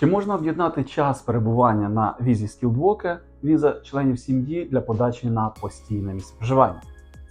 Чи можна об'єднати час перебування на візі скілдвоке, віза членів сім'ї для подачі на постійне місце проживання?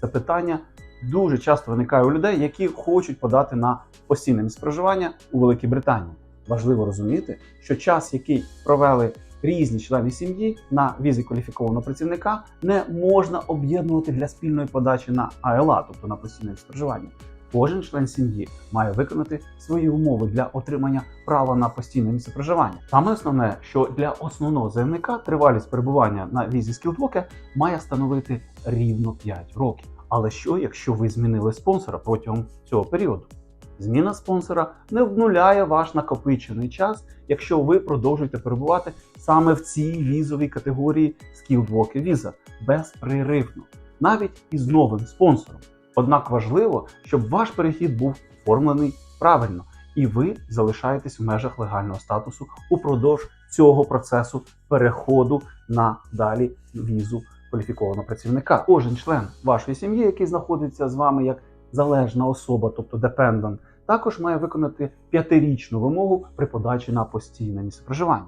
Це питання дуже часто виникає у людей, які хочуть подати на постійне місце проживання у Великій Британії. Важливо розуміти, що час, який провели різні члени сім'ї на візі кваліфікованого працівника, не можна об'єднувати для спільної подачі на АЛА, тобто на постійне місце проживання. Кожен член сім'ї має виконати свої умови для отримання права на постійне місце проживання. Саме основне, що для основного заявника тривалість перебування на візі скілдвоке має становити рівно 5 років. Але що, якщо ви змінили спонсора протягом цього періоду? Зміна спонсора не обнуляє ваш накопичений час, якщо ви продовжуєте перебувати саме в цій візовій категорії Skilled Worker Visa безпреривно, навіть із новим спонсором. Однак важливо, щоб ваш перехід був оформлений правильно, і ви залишаєтесь в межах легального статусу упродовж цього процесу переходу на далі візу кваліфікованого працівника. Кожен член вашої сім'ї, який знаходиться з вами як залежна особа, тобто депендент, також має виконати п'ятирічну вимогу при подачі на постійне місце проживання.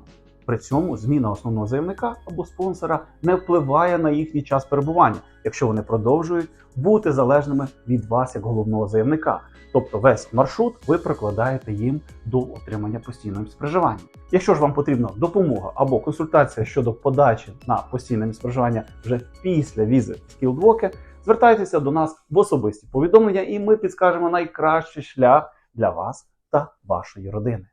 При цьому зміна основного заявника або спонсора не впливає на їхній час перебування, якщо вони продовжують бути залежними від вас як головного заявника. Тобто весь маршрут ви прикладаєте їм до отримання постійного місця. Якщо ж вам потрібна допомога або консультація щодо подачі на постійне місце вже після візи Skilled звертайтеся до нас в особисті повідомлення, і ми підскажемо найкращий шлях для вас та вашої родини.